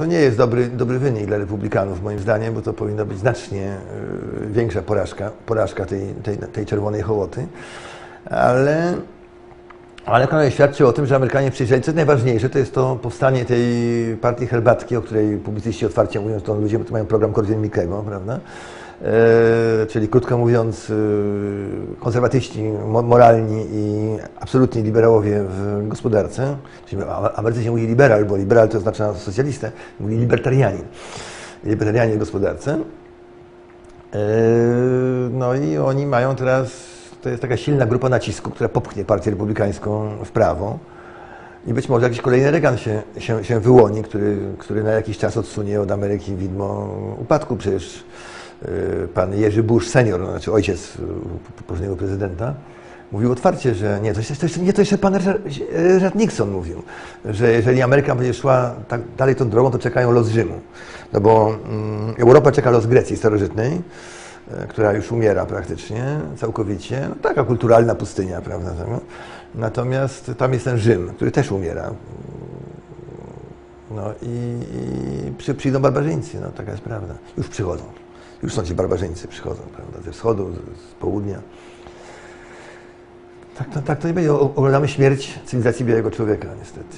to nie jest dobry, dobry wynik dla republikanów, moim zdaniem, bo to powinna być znacznie y, większa porażka, porażka tej, tej, tej czerwonej hołoty. Ale, ale kolej świadczy o tym, że Amerykanie przyjrzeli. Co najważniejsze, to jest to powstanie tej partii herbatki, o której publicyści otwarcie mówią, że to ludzie mają program Korwin-Mikkego, prawda? E, czyli krótko mówiąc, e, konserwatyści mo- moralni i absolutni liberałowie w gospodarce. Czyli w Ameryce się mówi liberal, bo liberal to oznacza socjalistę, mówi. Libertarianin w gospodarce. E, No i oni mają teraz, to jest taka silna grupa nacisku, która popchnie partię republikańską w prawo. I być może jakiś kolejny Reagan się, się, się wyłoni, który, który na jakiś czas odsunie od Ameryki widmo upadku. Przecież y, pan Jerzy Bush senior, no, znaczy ojciec y, późnego prezydenta, mówił otwarcie, że nie, to jeszcze, nie, to jeszcze pan Richard, Nixon mówił, że jeżeli Ameryka będzie szła tak dalej tą drogą, to czekają los Rzymu. No bo mm, Europa czeka los Grecji starożytnej, która już umiera praktycznie, całkowicie. No, taka kulturalna pustynia, prawda? Natomiast tam jest ten Rzym, który też umiera. No i, i przy, przyjdą barbarzyńcy, no taka jest prawda. Już przychodzą. Już są ci barbarzyńcy, przychodzą, prawda? Ze wschodu, z, z południa. Tak to, tak to nie będzie. Oglądamy śmierć cywilizacji białego człowieka, niestety.